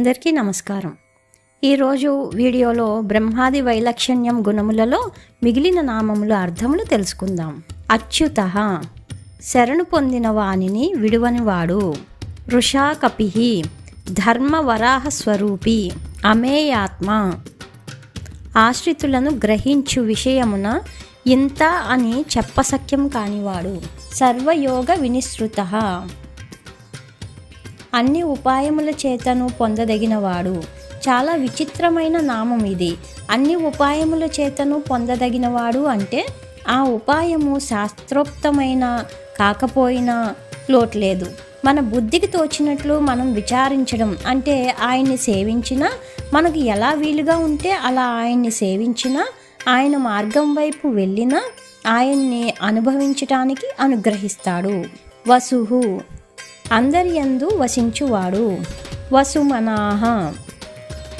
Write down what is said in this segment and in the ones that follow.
అందరికీ నమస్కారం. ఈరోజు వీడియోలో బ్రహ్మాది వైలక్షణ్యం గుణములలో మిగిలిన నామముల అర్థములు తెలుసుకుందాం. అచ్యుత శరణు పొందిన వానిని విడువనివాడు. వృషాకపి ధర్మవరాహ స్వరూపి అమేయాత్మ. ఆశ్రితులను గ్రహించు విషయమున ఇంత అని చెప్పసఖ్యం కానివాడు. సర్వయోగ వినిసృత అన్ని ఉపాయముల చేతను పొందదగినవాడు. చాలా విచిత్రమైన నామం ఇది. అన్ని ఉపాయముల చేతను పొందదగినవాడు అంటే ఆ ఉపాయము శాస్త్రోక్తమైన కాకపోయినా లోట్లేదు మన బుద్ధికి తోచినట్లు మనం విచారించడం అంటే ఆయన్ని సేవించినా మనకు ఎలా వీలుగా ఉంటే అలా ఆయన్ని సేవించినా ఆయన మార్గం వైపు వెళ్ళినా ఆయన్ని అనుభవించటానికి అనుగ్రహిస్తాడు. వసుహు అందరి యందు వసించువాడు. వసుమనాహ.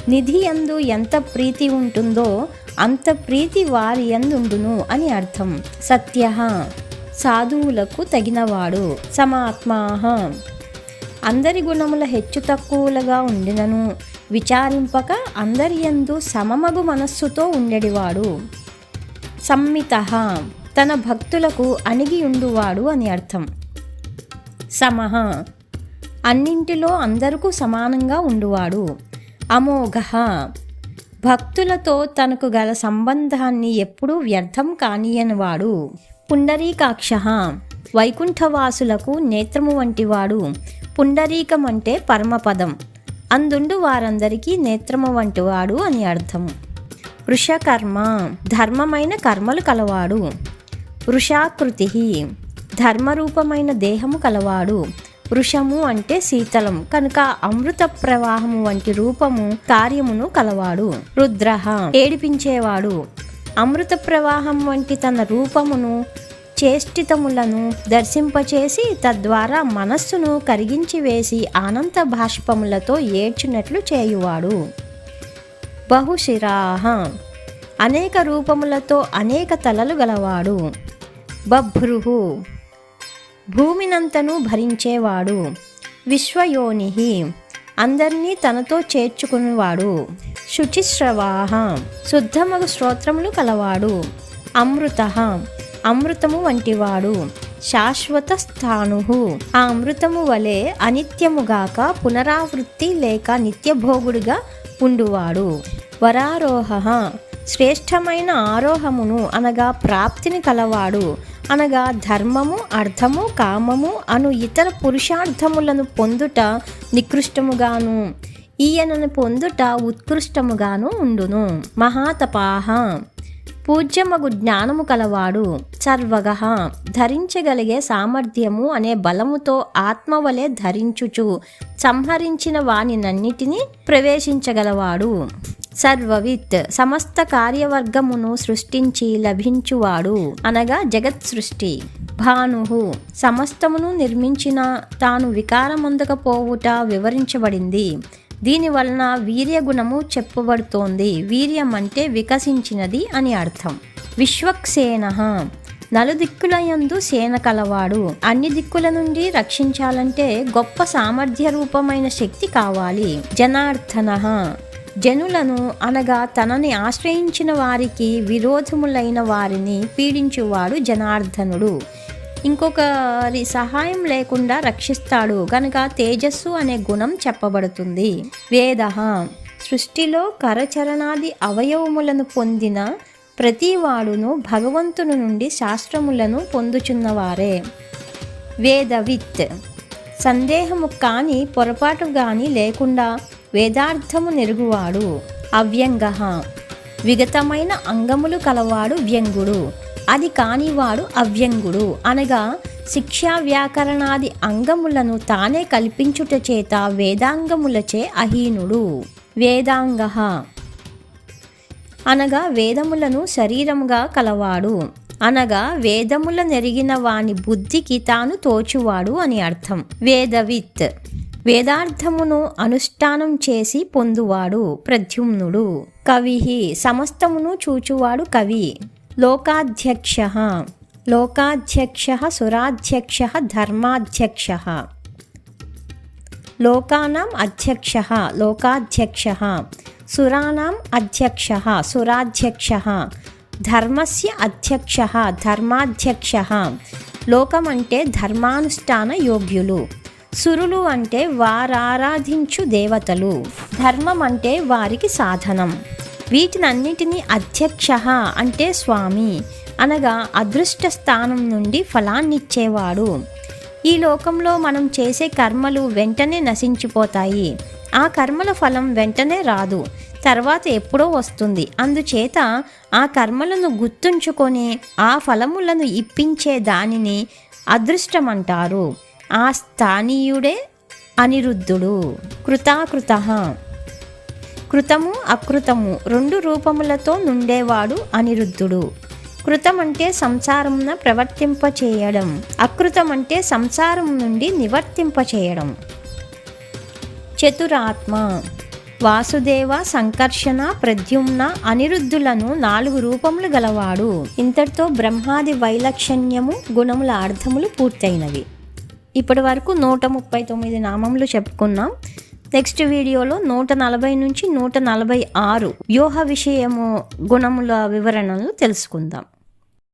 నిధి యందు ఎంత ప్రీతి ఉంటుందో అంత ప్రీతి వారి యందుండును అని అర్థం. సత్య. సాధువులకు తగినవాడు. సమాత్మాహ అందరి గుణముల హెచ్చు తక్కువలుగా ఉండినను. విచారింపక అందరి యందు సమమగు మనస్సుతో ఉండేవాడు సమ్మిత. తన భక్తులకు అణిగి ఉండువాడు అని అర్థం. సమహ. అన్నింటిలో అందరికూ సమానంగా ఉండువాడు. అమోఘ. భక్తులతో తనకు గల సంబంధాన్ని ఎప్పుడూ వ్యర్థం కానియనివాడు. పుండరీకాక్ష. వైకుంఠవాసులకు నేత్రము వంటివాడు. పుండరీకం అంటే పరమపదం. అందుండు వారందరికీ నేత్రము వంటివాడు అని అర్థం. వృషకర్మ. ధర్మమైన కర్మలు కలవాడు. వృషాకృతి. ధర్మరూపమైన దేహము కలవాడు. వృషము అంటే శీతలం కనుక అమృత ప్రవాహము వంటి రూపము కార్యమును కలవాడు. రుద్ర ఏడిపించేవాడు. అమృత ప్రవాహం వంటి తన రూపమును చేష్టితములను దర్శింపచేసి తద్వారా మనస్సును కరిగించి వేసి ఆనంద భాష్పములతో ఏడ్చినట్లు చేయువాడు. బహుశిరాహ అనేక రూపములతో అనేక తలలు గలవాడు. బభ్రుహు భూమినంతను భరించేవాడు. విశ్వయోని అందరినీ తనతో చేర్చుకునేవాడు. శుచిశ్రవాహ శుద్ధమగు శ్రోత్రములు కలవాడు. అమృత అమృతము వంటివాడు. శాశ్వత స్థాను ఆ అమృతము వలె అనిత్యముగాక పునరావృత్తి లేక నిత్యభోగుడుగా ఉండువాడు. వరారోహ శ్రేష్టమైన ఆరోహమును అనగా ప్రాప్తిని కలవాడు. అనగా ధర్మము అర్థము కామము అను ఇతర పురుషార్థములను పొందుట నికృష్టముగాను ఈయనను పొందుట ఉత్కృష్టముగాను ఉండును. మహాతపాహ. పూజ్యమగు జ్ఞానము కలవాడు. సర్వగ ధరించగలిగే సామర్థ్యము అనే బలముతో ఆత్మవలే ధరించుచు సంహరించిన వానినన్నిటినీ ప్రవేశించగలవాడు. సర్వవిత్ సమస్త కార్యవర్గమును సృష్టించి లభించువాడు. అనగా జగత్ సృష్టి. భాను సమస్తమును నిర్మించిన తాను వికారమందకపోవుట వివరించబడింది. దీని వలన వీర్యగుణము చెప్పబడుతోంది. వీర్యం అంటే వికసించినది అని అర్థం. విశ్వక్సేన నలుదిక్కులయందు సేన కలవాడు. అన్ని దిక్కుల నుండి రక్షించాలంటే గొప్ప సామర్థ్య రూపమైన శక్తి కావాలి. జనార్దన జనులను అనగా తనని ఆశ్రయించిన వారికి విరోధములైన వారిని పీడించువాడు జనార్దనుడు. ఇంకొకరి సహాయం లేకుండా రక్షిస్తాడు. కనుక తేజస్సు అనే గుణం చెప్పబడుతుంది. వేద సృష్టిలో కరచరణాది అవయవములను పొందిన ప్రతివాడును భగవంతుని నుండి శాస్త్రములను పొందుచున్నవారే. వేదవిత్ సందేహము కానీ పొరపాటు కానీ లేకుండా వేదార్థము నెరుగువాడు అవ్యంగ. విగతమైన అంగములు కలవాడు వ్యంగుడు అది కానివాడు అవ్యంగుడు. అనగా శిక్షా వ్యాకరణాది అంగములను తానే కల్పించుట చేత వేదాంగములచే అహీనుడు. వేదాంగ. అనగా వేదములను శరీరముగా కలవాడు. అనగా వేదముల నెరిగిన వాని బుద్ధికి తాను తోచువాడు అని అర్థం. వేదవిత్. వేదార్థమును అనుష్ఠానం చేసి పొందువాడు ప్రద్యుమ్నుడు. కవి సమస్తమును చూచువాడు కవి. లోకాధ్యక్ష లోకాధ్యక్ష సురాధ్యక్ష ధర్మాధ్యక్ష. లోకానాం అధ్యక్ష లోకాధ్యక్ష సురాణం అధ్యక్ష సురాధ్యక్ష ధర్మస్య అధ్యక్ష ధర్మాధ్యక్ష. లోకం అంటే ధర్మానుష్ఠాన యోగ్యులు. సురులు అంటే వారారాధించు దేవతలు. ధర్మం అంటే వారికి సాధనం. వీటినన్నిటినీ అధ్యక్ష అంటే స్వామి. అనగా అదృష్ట స్థానం నుండి ఫలాన్నిచ్చేవాడు. ఈ లోకంలో మనం చేసే కర్మలు వెంటనే నశించిపోతాయి. ఆ కర్మల ఫలం వెంటనే రాదు. తర్వాత ఎప్పుడో వస్తుంది. అందుచేత ఆ కర్మలను గుర్తుంచుకొని ఆ ఫలములను ఇప్పించే దానిని అదృష్టమంటారు ఆ స్థానీయుడే అనిరుద్ధుడు. కృతాకృత. కృతము అకృతము రెండు రూపములతో నుండేవాడు అనిరుద్ధుడు. కృతం అంటే సంసారమున ప్రవర్తింపచేయడం. అకృతం అంటే సంసారం నుండి నివర్తింపచేయడం. చతురాత్మ. వాసుదేవ సంకర్షణ ప్రద్యుమ్న అనిరుద్ధులను నాలుగు రూపములు గలవాడు. ఇంతటితో బ్రహ్మాది వైలక్షణ్యము గుణముల అర్థములు పూర్తయినవి. ఇప్పటి వరకు నూట ముప్పై తొమ్మిది నామములు చెప్పుకున్నాం. నెక్స్ట్ వీడియోలో నూట నలభై నుంచి నూట నలభై ఆరు వ్యూహ విషయము గుణముల వివరణలు తెలుసుకుందాం.